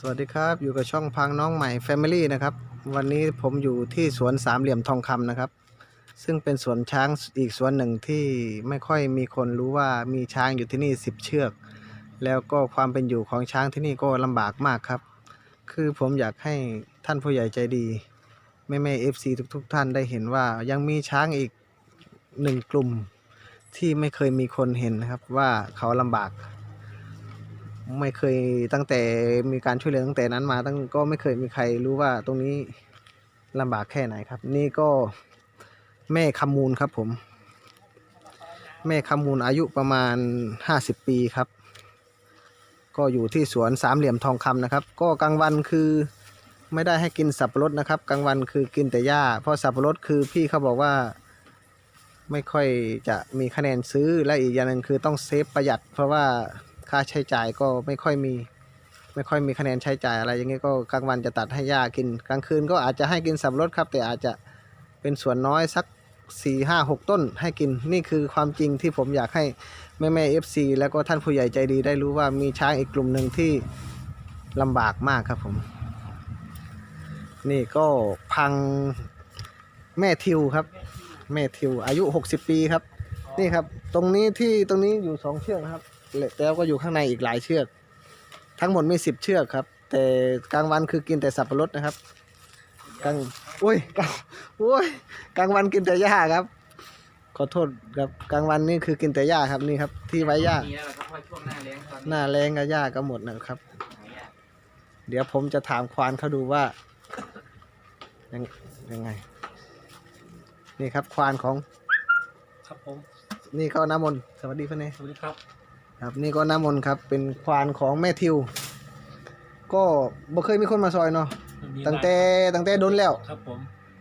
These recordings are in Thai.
สวัสดีครับอยู่กับช่องพังน้องใหม่ Family นะครับ วันนี้ผมอยู่ที่สวนสามเหลี่ยมทองคำนะครับ ซึ่งเป็นสวนช้างอีกสวนหนึ่งที่ไม่ค่อยมีคนรู้ว่ามีช้างอยู่ที่นี่ 10 เชือก แล้วก็ความเป็นอยู่ของช้างที่นี่ก็ลำบากมากครับ คือผมอยากให้ท่านผู้ใหญ่ใจดีแม่แม่เอฟซีทุกๆ ท่านได้เห็นว่ายังมีช้างอีกหนึ่งกลุ่มที่ไม่เคยมีคนเห็นนะครับว่าเขาลำบาก ไม่เคยตั้งแต่มีการช่วยเหลือตั้งแต่นั้นมา ตั้งก็ไม่เคยมีใครรู้ว่าตรงนี้ลำบากแค่ไหนครับ นี่ก็แม่คำมูลครับผม แม่คำมูลอายุประมาณ 50 ปีครับ ก็อยู่ที่สวนสามเหลี่ยมทองคำนะครับ ก็กลางวันคือไม่ได้ให้กินสับปะรดนะครับ กลางวันคือกินแต่หญ้า เพราะสับปะรดคือพี่เขาบอกว่าไม่ค่อยจะมีคะแนนซื้อและอีกอย่างหนึ่งคือต้องเซฟประหยัด เพราะว่า ค่าใช้จ่ายก็ไม่ค่อยมี ไม่ค่อยมีคะแนนใช้จ่ายอะไร อย่างเงี้ยก็กลางวันจะตัดให้ย่ากิน กลางคืนก็อาจจะให้กินสับปะรดครับ แต่อาจจะเป็นส่วนน้อยสัก4 5 6ต้นให้กินนี่คือความจริงที่ผมอยากให้แม่แม่เอฟซีแล้วก็ท่านผู้ใหญ่ใจดีได้รู้ว่ามีช้างอีกกลุ่มหนึ่งที่ลำบากมากครับผม นี่ก็พังแม่ทิวครับ แม่ทิวอายุ 60 ปีครับ นี่ครับ ตรงนี้ที่ตรงนี้อยู่สองเชือกนะครับ แล้วก็อยู่ข้างในอีกหลายเชือก ทั้งหมดมีสิบเชือกครับ แต่กลางวันคือกินแต่สับปะรดนะครับกลางอุ้ยกลางอุ้ยกลางวันกินแต่หญ้าครับ ขอโทษครับกลางวันนี่คือกินแต่หญ้าครับนี่ครับ ที่ไว้หญ้ามีแล้วเหรอครับเพราะช่วงหน้าแล้งตอนหน้าแรงกับหญ้าก็หมดนะครับเดี๋ยวผมจะถามควานเขาดูว่ายังยังไง นี่ครับควานของครับผมนี่ก็น้ำมนต์สวัสดีเพื่อนเนสวัสดีครับ ครับนี่ก็น้ำมนต์ครับเป็นควานของแม่ทิว ก็บ่เคยมีคนมาซอยเนาะมีตั้งแต่ตั้งแต่โดนแล้วครับผม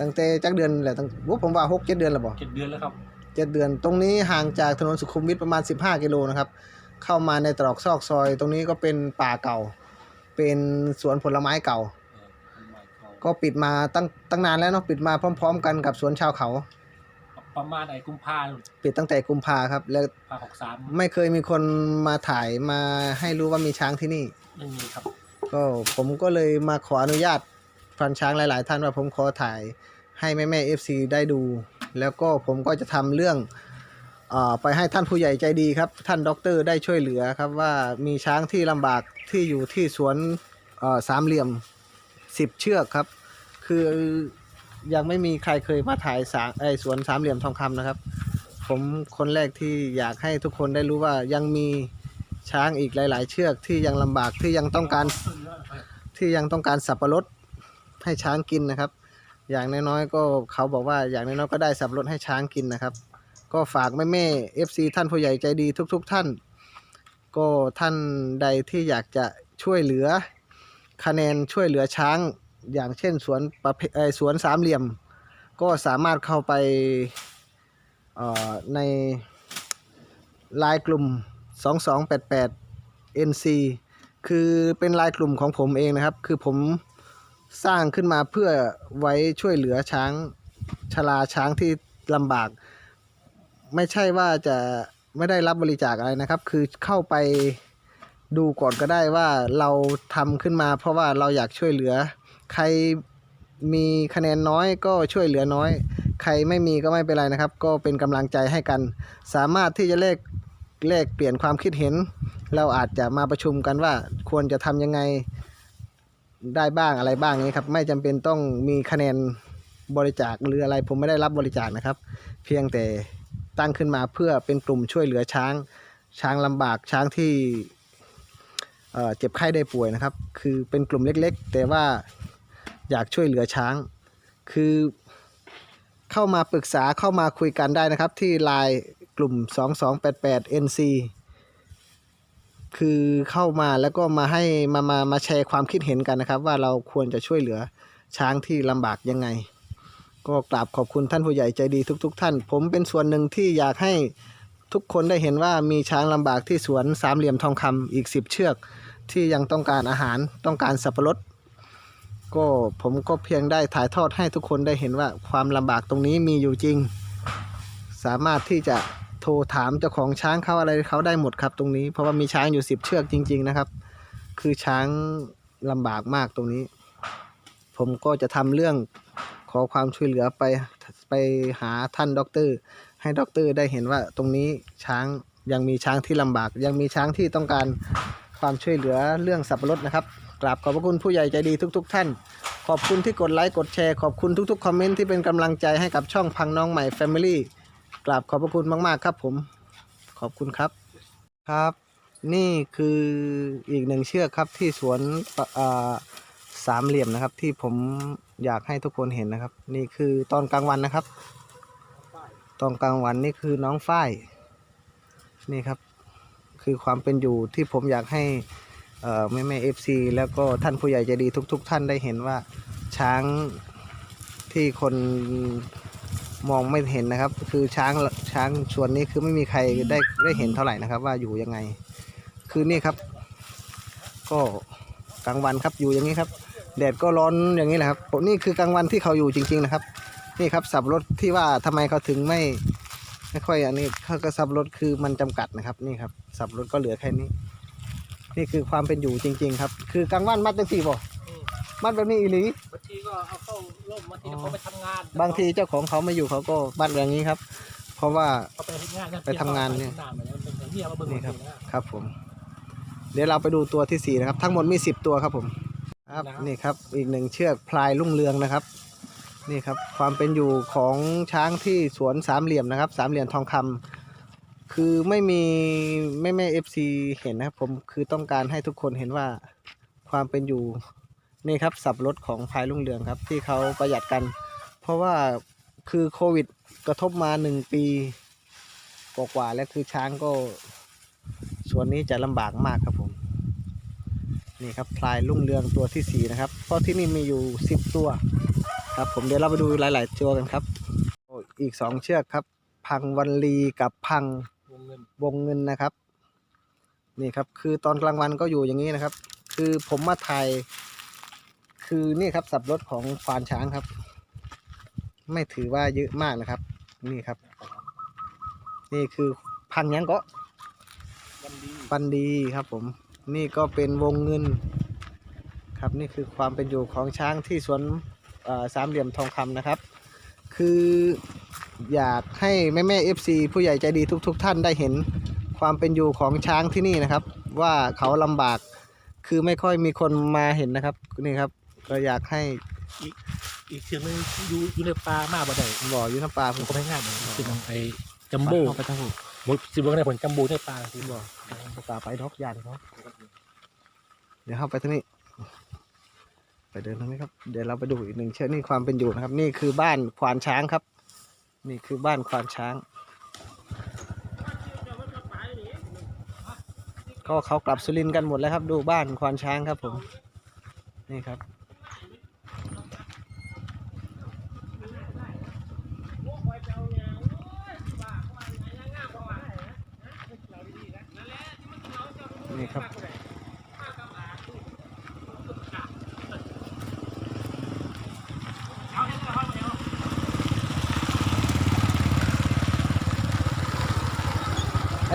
ตั้งแต่จักเดือนแหละตั้งโอ้ผมว่าหกเจ็ดเดือนแล้วบ่เจ็ดเดือนแล้วครับเจ็ดเดือน ตรงนี้ห่างจากถนนสุขุมวิทประมาณ 15 กิโลนะครับ เข้ามาในตรอกซอกซอย ตรงนี้ก็เป็นป่าเก่า เป็นสวนผลไม้เก่าเออทำไมเขาก็ปิดมาตั้งตั้งนานแล้วเนาะปิดมาพร้อม ๆ กันกับสวนชาวเขา ประมาณไอ้กุมภาปิดตั้งแต่กุมภาครับ แล้วภาหกสามไม่เคยมีคนมาถ่ายมาให้รู้ว่ามีช้างที่นี่ไม่มีครับ ก็ผมก็เลยมาขออนุญาตพันช้างหลาย ๆ ท่านว่าผมขอถ่ายให้แม่แม่เอฟซีได้ดู แล้วก็ผมก็จะทำเรื่องเออไปให้ท่านผู้ใหญ่ใจดีครับ ท่านด็อกเตอร์ได้ช่วยเหลือครับว่ามีช้างที่ลำบากที่อยู่ที่สวนเอ่อสามเหลี่ยมสิบเชือกครับ คือ ยังไม่มีใครเคยมาถ่ายสาไอสวนสามเหลี่ยมทองคำนะครับ ผมคนแรกที่อยากให้ทุกคนได้รู้ว่ายังมีช้างอีกหลาย ๆ เชือกที่ยังลำบากที่ยังต้องการที่ยังต้องการสับปะรดให้ช้างกินนะครับ อย่างน้อยๆก็เขาบอกว่าอย่างน้อยๆก็ได้สับปะรดให้ช้างกินนะครับ ก็ฝากแม่แม่เอฟซีท่านผู้ใหญ่ใจดีทุก ๆ ท่าน ก็ท่านใดที่อยากจะช่วยเหลือคะแนนช่วยเหลือช้าง อย่างเช่นสวนประเภสวนสามเหลี่ยม ก็สามารถเข้าไปในไลน์กลุ่ม 2288 NC คือเป็นลายกลุ่มของผมเองนะครับ คือผมสร้างขึ้นมาเพื่อไว้ช่วยเหลือช้างชราช้างที่ลำบาก ไม่ใช่ว่าจะไม่ได้รับบริจาคอะไรนะครับ คือเข้าไปดูก่อนก็ได้ว่าเราทำขึ้นมาเพราะว่าเราอยากช่วยเหลือ ใครมีคะแนนน้อยก็ช่วยเหลือน้อย ใครไม่มีก็ไม่เป็นไรนะครับ ก็เป็นกำลังใจให้กัน สามารถที่จะเลขเลขเปลี่ยนความคิดเห็น เราอาจจะมาประชุมกันว่าควรจะทำยังไงได้บ้างอะไรบ้างนี้ครับ ไม่จำเป็นต้องมีคะแนนบริจาคหรืออะไรผมไม่ได้รับบริจาคนะครับ เพียงแต่ตั้งขึ้นมาเพื่อเป็นกลุ่มช่วยเหลือช้าง ช้างลำบากช้างที่เเจ็บไข้ได้ป่วยนะครับ คือเป็นกลุ่มเล็ก ๆ แต่ว่า อยากช่วยเหลือช้าง คือเข้ามาปรึกษาเข้ามาคุยกันได้นะครับ ที่ไลน์กลุ่ม 2288 NC คือเข้ามาแล้วก็มาให้มามามาแชร์ความคิดเห็นกันนะครับ ว่าเราควรจะช่วยเหลือช้างที่ลำบากยังไง ก็กราบขอบคุณท่านผู้ใหญ่ใจดีทุกๆท่าน ผมเป็นส่วนหนึ่งที่อยากให้ทุกคนได้เห็นว่ามีช้างลำบากที่สวนสามเหลี่ยมทองคำอีกสิบเชือก ที่ยังต้องการอาหารต้องการสับปะรด ก็ผมก็เพียงได้ถ่ายทอดให้ทุกคนได้เห็นว่าความลำบากตรงนี้มีอยู่จริง สามารถที่จะโทรถามเจ้าของช้างเขาอะไรเขาได้หมดครับตรงนี้ เพราะว่ามีช้างอยู่สิบเชือกจริง ๆนะครับ คือช้างลำบากมากตรงนี้ ผมก็จะทำเรื่องขอความช่วยเหลือไปไปหาท่านด็อกเตอร์ ให้ด็อกเตอร์ได้เห็นว่าตรงนี้ช้างยังมีช้างที่ลำบาก ยังมีช้างที่ต้องการความช่วยเหลือเรื่องสับปะรดนะครับ ราบขอบพระคุณผู้ใหญ่ใจดีทุกๆท่าน ขอบคุณที่กดไลค์กดแชร์ขอบคุณทุกๆคอมเมนต์ที่เป็นกำลังใจให้กับช่องพังน้องใหม่ Family กราบขอบพระคุณมากๆครับผมขอบคุณครับครับ นี่คืออีกหนึ่งเชือกครับที่สวนสามเหลี่ยมนะครับ ที่ผมอยากให้ทุกคนเห็นนะครับ นี่คือตอนกลางวันนะครับ ตอนกลางวันนี่คือน้องฝ้ายนี่ครับ คือความเป็นอยู่ที่ผมอยากให้ แม่แม่เอฟซีแล้วก็ท่านผู้ใหญ่ใจดีทุกๆท่านได้เห็นว่าช้างที่คนมองไม่เห็นนะครับ คือช้างช้างส่วนนี้คือไม่มีใครได้ได้เห็นเท่าไหร่นะครับ ว่าอยู่ยังไง คือนี่ครับ ก็กลางวันครับอยู่อย่างนี้ครับ แดดก็ร้อนอย่างนี้แหละครับนี่คือกลางวันที่เขาอยู่จริง ๆนะครับ นี่ครับสับรถที่ว่าทำไมเขาถึงไม่ไม่ค่อยอันนี้เขาก็สับรถคือมันจำกัดนะครับ นี่ครับสับรถก็เหลือแค่นี้ นี่คือความเป็นอยู่จริง ๆ ครับ คือกลางวันมัดเป็นสี่บ่อืมมัดแบบนี้อีหลีบางทีก็เอาเข้าร่มบางทีก็เขาไปทำงานบางทีเจ้าของเขาไม่อยู่เขาก็มัดแบบนี้ครับ เพราะว่าเขาไปทำงานไปทำงานเนี่ยหน้าเหมือนเป็นอย่างเมียมาเบิ่งนี่ครับนะครับผม เดี๋ยวเราไปดูตัวที่สี่นะครับ ทั้งหมดมีสิบตัวครับผมครับนี่ครับอีกหนึ่งเชือกพลายลุ่งเรืองนะครับ นี่ครับความเป็นอยู่ของช้างที่สวนสามเหลี่ยมนะครับ สามเหลี่ยมทองคำ คือไม่มีไม่ไม่เอฟซีเห็นนะครับผมคือต้องการให้ทุกคนเห็นว่าความเป็นอยู่นี่ครับสับรถของพลายลุ่งเรืองครับ ที่เขาประหยัดกัน เพราะว่าคือโควิดกระทบมาหนึ่งปีกว่าๆแล้วคือช้างก็ ส่วนนี้จะลำบากมากครับผมนี่ครับพลายลุ่งเรืองตัวที่สี่นะครับ เพราะที่นี่มีอยู่สิบตัวครับผมเดี๋ยวเราไปดูหลาย ๆ ตัวกันครับ อีกสองเชือกครับ พังวันลีกับพัง วงเงินนะครับ นี่ครับ คือตอนกลางวันก็อยู่อย่างนี้นะครับ คือผมมาถ่ายคือนี่ครับสับรถของควานช้างครับ ไม่ถือว่าเยอะมากนะครับ นี่ครับ นี่คือพังยังก็ปันดีครับ ผม นี่ก็เป็นวงเงิน ครับนี่คือความเป็นอยู่ของช้างที่สวนสามเหลี่ยมทองคำนะครับ คือ อยากให้แม่แม่เอฟซีผู้ใหญ่ใจดีทุกๆท่านได้เห็นความเป็นอยู่ของช้างที่นี่นะครับ ว่าเขาลำบากคือไม่ค่อยมีคนมาเห็นนะครับนี่ครับ ก็อยากให้อีกเชือกหนึงอยู่อยู่ในป่ามาบ่ได้บ่ออยุน้ำปลาผผมมก็ไม่ง่ายเหมือนกันเป็นไอ้จัมโบ้เอาไปทั้งหมดหมดสิบวันในผลจัมโบ้ในป่าคือบ่อปลาไปดอกยานเขาเดี๋ยวเข้าไปทางนี้ ไปเดินทางนี้ครับ เดี๋ยวเราไปดูอีกหนึ่งเชือกนี่ความเป็นอยู่นะครับ นี่คือบ้านควานช้างครับ นี่คือบ้านควานช้าง ก็เขากลับสุรินทร์กันหมดแล้วครับ ดูบ้านควานช้างครับผม นี่ครับ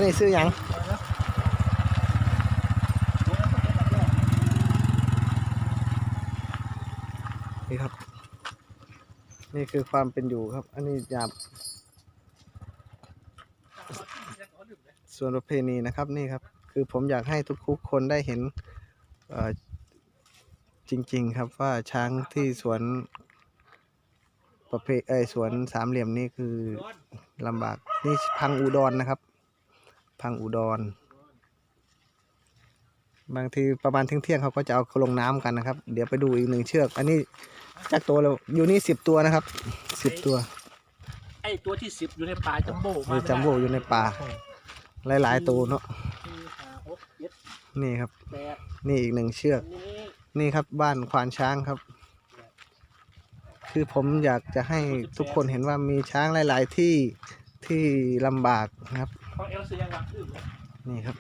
นนี้ซื้อหยังนี่ครับ นี่คือความเป็นอยู่ครับ อันนี้ยามส่วนประเพณีนะครับนี่ครับ คือผมอยากให้ทุกๆคนได้เห็นจริง ๆ ครับว่าช้างที่สวนประเพเอสวนสามเหลี่ยมนี่คือลำบาก นี่พังอุดรนะครับ พังอุดร บางทีประมาณเที่ยงๆเขาก็จะเอาลงน้ำกันนะครับ เดี๋ยวไปดูอีกหนึ่งเชือก อันนี้จักตัวแล้วอยู่นี่สิบตัวนะครับสิบตัว ไอ้ตัวที่สิบอยู่ในป่าจัมโบ้มีจัมโบ้อยู่ในป่าใช่หลายๆตัวเนาะสี่ห้าหกเจ็ดนี่ครับแปดนี่อีกหนึ่งเชือกอันนี้นี่ครับบ้านควานช้างครับ คือผมอยากจะให้ทุกคนเห็นว่ามีช้างหลาย ๆ ที่ที่ลำบากนะครับ ของเอลซียังรักอึ้งเลยนี่ครับ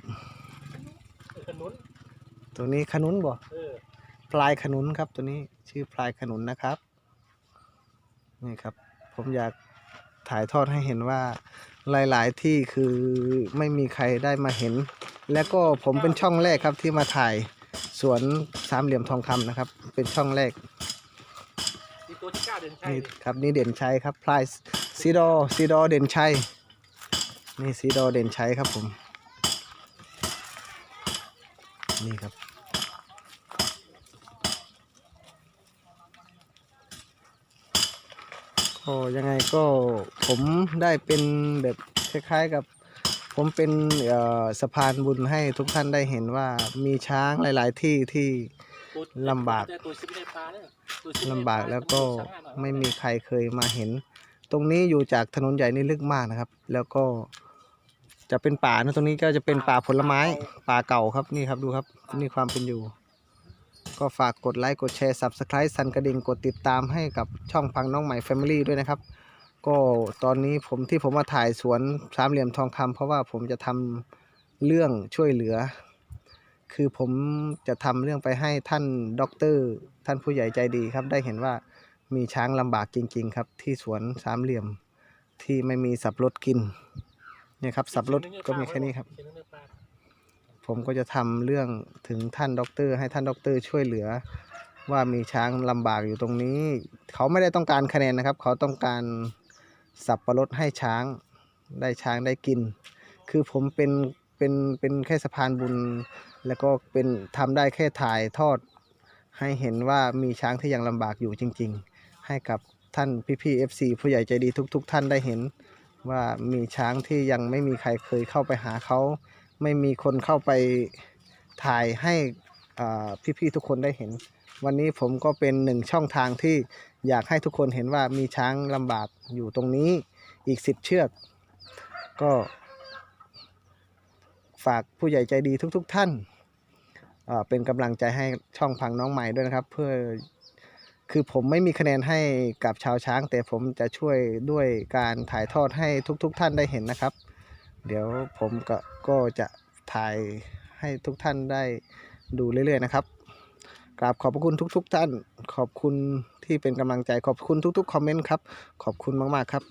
ขนุนตัวนี้ขนุนบ่เออพลายขนุนครับ ตัวนี้ชื่อพลายขนุนนะครับ นี่ครับ ผมอยากถ่ายทอดให้เห็นว่าหลาย ๆ ที่คือไม่มีใครได้มาเห็น และก็ผมเป็นช่องแรกครับที่มาถ่ายสวนสามเหลี่ยมทองคำนะครับ เป็นช่องแรกมีตัวที่เก้าเดือนใช่นี่ครับนี่เด่นชัยครับพลายซีดอซีดอเด่นชัย นี่ซีดอเด่นใชัยครับผม นี่ครับ ก็ยังไงก็ผมได้เป็นแบบคล้ายๆกับผมเป็นสะพานบุญให้ทุกท่านได้เห็นว่ามีช้างหลาย ๆ ที่ที่ลำบากลำบากแล้วก็ไม่มีใครเคยมาเห็น ตรงนี้อยู่จากถนนใหญ่นี่ลึกมากนะครับ แล้วก็ จะเป็นป่านะตรงนี้ก็จะเป็นป่าผลไม้ ป่าเก่าครับนี่ครับดูครับนี่ความเป็นอยู่ ก็ฝากกดไลค์กดแชร์ Subscribe สันกระดิ่งกดติดตามให้กับช่องพังน้องใหม่ Family ด้วยนะครับ ก็ตอนนี้ผมที่ผมมาถ่ายสวนสามเหลี่ยมทองคำเพราะว่าผมจะทำเรื่องช่วยเหลือ คือผมจะทำเรื่องไปให้ท่านด็อกเตอร์ท่านผู้ใหญ่ใจดีครับ ได้เห็นว่ามีช้างลำบากจริง ๆ ครับ ที่สวนสามเหลี่ยมที่ไม่มีสับรถกิน เนี่ยครับสับรถก็มีแค่นี้ครับ ผมก็จะทำเรื่องถึงท่านด็อกเตอร์ให้ท่านด็อกเตอร์ช่วยเหลือ ว่ามีช้างลำบากอยู่ตรงนี้ เขาไม่ได้ต้องการคะแนนนะครับ เขาต้องการสับประรดให้ช้างได้ช้างได้กิน คือผมเป็นเป็นเป็นแค่สะพานบุญ แล้วก็เป็นทำได้แค่ถ่ายทอด ให้เห็นว่ามีช้างที่ยังลำบากอยู่จริง ๆ ให้กับท่านพี่ๆ FC ผู้ใหญ่ใจดีทุก ๆ ท่านได้เห็น ว่ามีช้างที่ยังไม่มีใครเคยเข้าไปหาเขา ไม่มีคนเข้าไปถ่ายให้พี่ๆทุกคนได้เห็น วันนี้ผมก็เป็นหนึ่งช่องทางที่อยากให้ทุกคนเห็นว่ามีช้างลำบากอยู่ตรงนี้อีกสิบเชือก ก็ฝากผู้ใหญ่ใจดีทุกๆท่านเป็นกำลังใจให้ช่องพังน้องใหม่ด้วยนะครับ เพื่อ คือผมไม่มีคะแนนให้กับชาวช้าง แต่ผมจะช่วยด้วยการถ่ายทอดให้ทุกๆท่านได้เห็นนะครับ เดี๋ยวผมก็ก็จะถ่ายให้ทุกท่านได้ดูเรื่อยๆนะครับกราบขอบพระคุณทุก ๆ ท่าน ขอบคุณที่เป็นกำลังใจขอบคุณทุก ๆ คอมเมนต์ครับ ขอบคุณมากๆครับ